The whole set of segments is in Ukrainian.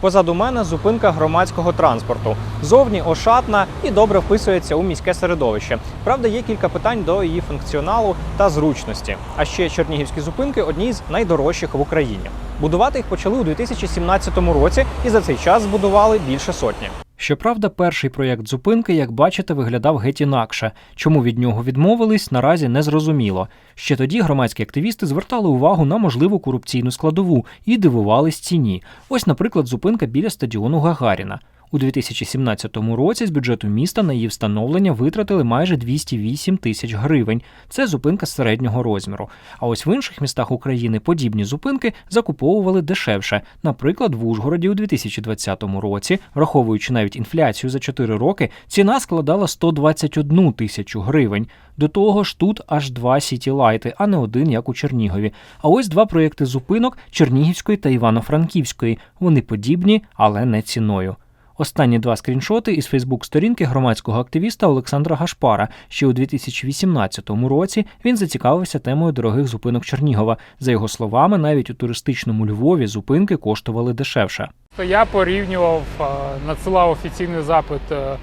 Позаду мене зупинка громадського транспорту. Зовні ошатна і добре вписується у міське середовище. Правда, є кілька питань до її функціоналу та зручності. А ще чернігівські зупинки одні з найдорожчих в Україні. Будувати їх почали у 2017 році, і за цей час збудували більше сотні. Щоправда, перший проєкт зупинки, як бачите, виглядав геть інакше. Чому від нього відмовились, наразі не зрозуміло. Ще тоді громадські активісти звертали увагу на можливу корупційну складову і дивувались ціні. Ось, наприклад, зупинка біля стадіону Гагаріна. У 2017 році з бюджету міста на її встановлення витратили майже 208 тисяч гривень. Це зупинка середнього розміру. А ось в інших містах України подібні зупинки закуповували дешевше. Наприклад, в Ужгороді у 2020 році, враховуючи навіть інфляцію за 4 роки, ціна складала 121 тисячу гривень. До того ж, тут аж два сітілайти, а не один, як у Чернігові. А ось два проєкти зупинок Чернігівської та Івано-Франківської. Вони подібні, але не ціною. Останні два скріншоти із Фейсбук-сторінки громадського активіста Олександра Гашпара. Ще у 2018 році він зацікавився темою дорогих зупинок Чернігова. За його словами, навіть у туристичному Львові зупинки коштували дешевше. Я порівнював, е, надсилав офіційний запит е,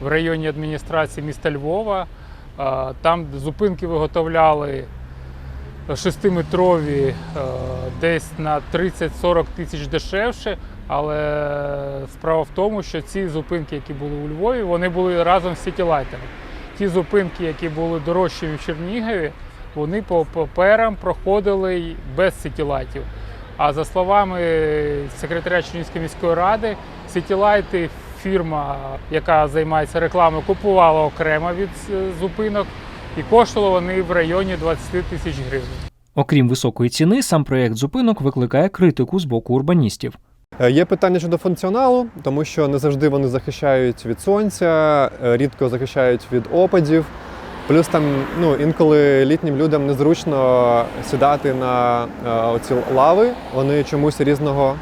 в районній адміністрації міста Львова. Е, Там зупинки виготовляли шестиметрові десь на 30-40 тисяч дешевше. Але справа в тому, що ці зупинки, які були у Львові, вони були разом з сітілайтами. Ті зупинки, які були дорожчими в Чернігові, вони по паперам проходили без сітілайтів. А за словами секретаря Чернігівської міської ради, сітілайти фірма, яка займається рекламою, купувала окремо від е, зупинок і коштували вони в районі 20 тисяч гривень. Окрім високої ціни, сам проєкт зупинок викликає критику з боку урбаністів. Е, Є питання щодо функціоналу, тому що не завжди вони захищають від сонця, е, рідко захищають від опадів. Плюс там ну, інколи літнім людям незручно сідати на е, оці лави, вони чомусь різного,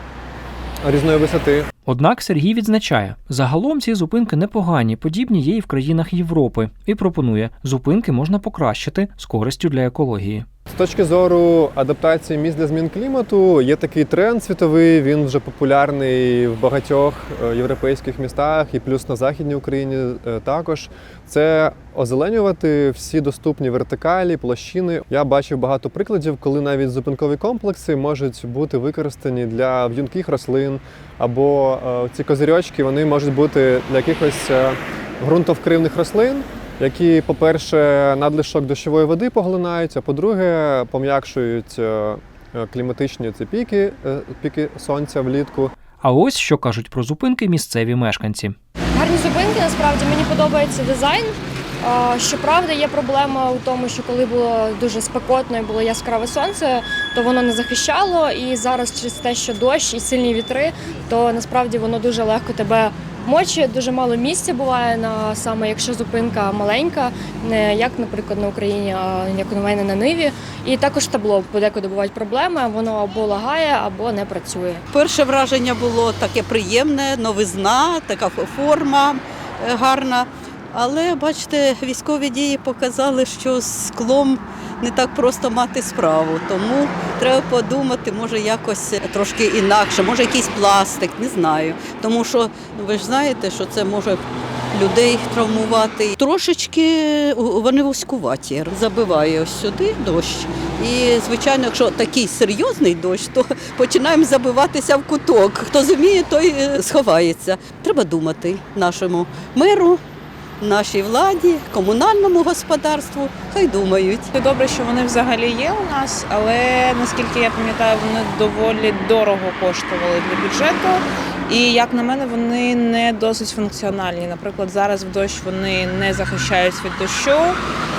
різної висоти. Однак Сергій відзначає, загалом ці зупинки непогані, подібні є і в країнах Європи, і пропонує, зупинки можна покращити з користю для екології. Точки зору адаптації міст для змін клімату є такий тренд світовий. Він вже популярний в багатьох е, європейських містах і плюс на західній Україні е, також. Це озеленювати всі доступні вертикалі, площини. Я бачив багато прикладів, коли навіть зупинкові комплекси можуть бути використані для в'юнких рослин, або е, ці козирьочки вони можуть бути для якихось ґрунтовкривних рослин які, по-перше, надлишок дощової води поглинають, а по-друге, пом'якшують е, е, кліматичні ці піки, е, піки сонця влітку. А ось що кажуть про зупинки місцеві мешканці. Гарні зупинки, насправді мені подобається дизайн. Щоправда, є проблема у тому, що коли було дуже спекотно і було яскраве сонце, то воно не захищало. І зараз через те, що дощ і сильні вітри, то насправді воно дуже легко тебе мочить. Дуже мало місця буває на саме якщо зупинка маленька, не як, наприклад, на Україні, а як у мене на Ниві. І також табло подекуди бувають проблеми. Воно або лагає, або не працює. Перше враження було таке приємне, новизна, така форма е, гарна. Але бачите, військові дії показали, що склом не так просто мати справу. Тому треба подумати, може якось трошки інакше, може якийсь пластик, не знаю. Тому що ну, ви ж знаєте, що це може людей травмувати. Трошечки вони вузькуваті. Забиває ось сюди дощ. І, звичайно, якщо такий серйозний дощ, то починаємо забиватися в куток. Хто зуміє, той е, сховається. Треба думати нашому миру, нашій владі, комунальному господарству. Хай думають. Добре, що вони взагалі є у нас, але наскільки я пам'ятаю, вони доволі дорого коштували для бюджету. І як на мене, вони не досить функціональні. Наприклад, зараз в дощ вони не захищають від дощу,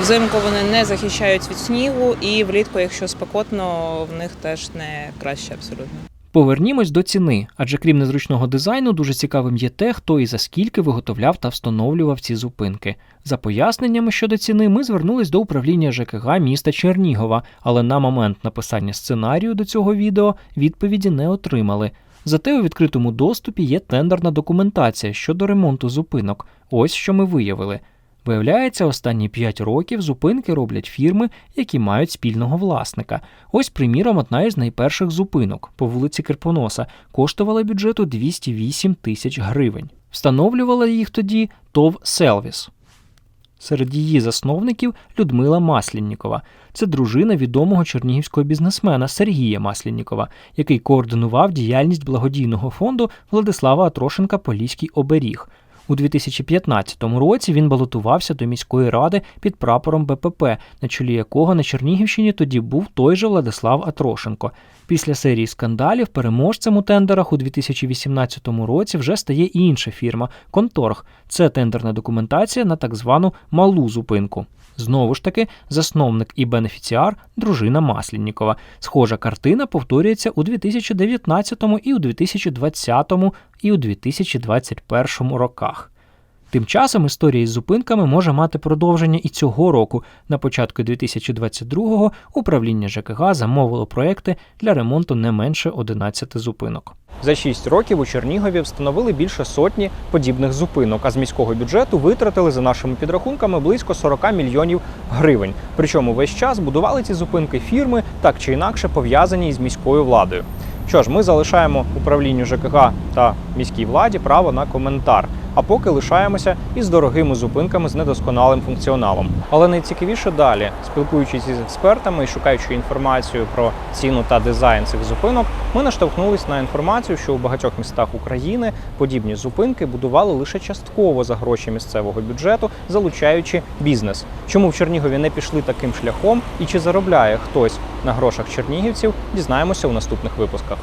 взимку вони не захищають від снігу, і влітку, якщо спекотно, в них теж не краще абсолютно. Повернімось до ціни, адже крім незручного дизайну, дуже цікавим є те, хто і за скільки виготовляв та встановлював ці зупинки. За поясненнями щодо ціни, ми звернулись до управління ЖКГ міста Чернігова, але на момент написання сценарію до цього відео відповіді не отримали. Зате у відкритому доступі є тендерна документація щодо ремонту зупинок. Ось що ми виявили. Виявляється, останні 5 років зупинки роблять фірми, які мають спільного власника. Ось, приміром, одна із найперших зупинок по вулиці Кирпоноса коштувала бюджету 208 тисяч гривень. Встановлювала їх тоді ТОВ Селвіс. Серед її засновників Людмила Масліннікова. Це дружина відомого чернігівського бізнесмена Сергія Масліннікова, який координував діяльність благодійного фонду Владислава Атрошенка Поліський оберіг. У 2015 році він балотувався до міської ради під прапором БПП, на чолі якого на Чернігівщині тоді був той же Владислав Атрошенко. Після серії скандалів переможцем у тендерах у 2018 році вже стає інша фірма Конторг. Це тендерна документація на так звану малу зупинку. Знову ж таки, засновник і бенефіціар дружина Масліннікова. Схожа картина повторюється у 2019 і у 2020 і у 2021 роках. Тим часом історія із зупинками може мати продовження і цього року. На початку 2022-го управління ЖКГ замовило проекти для ремонту не менше 11 зупинок. За 6 років у Чернігові встановили більше сотні подібних зупинок, а з міського бюджету витратили за нашими підрахунками близько 40 мільйонів гривень. Причому весь час будували ці зупинки фірми, так чи інакше пов'язані із міською владою. Що ж, ми залишаємо управлінню ЖКГ та міській владі право на коментар. А поки лишаємося із дорогими зупинками з недосконалим функціоналом. Але найцікавіше далі, спілкуючись із експертами і шукаючи інформацію про ціну та дизайн цих зупинок, ми наштовхнулись на інформацію, що у багатьох містах України подібні зупинки будували лише частково за гроші місцевого бюджету, залучаючи бізнес. Чому в Чернігові не пішли таким шляхом і чи заробляє хтось на грошах чернігівців, дізнаємося у наступних випусках.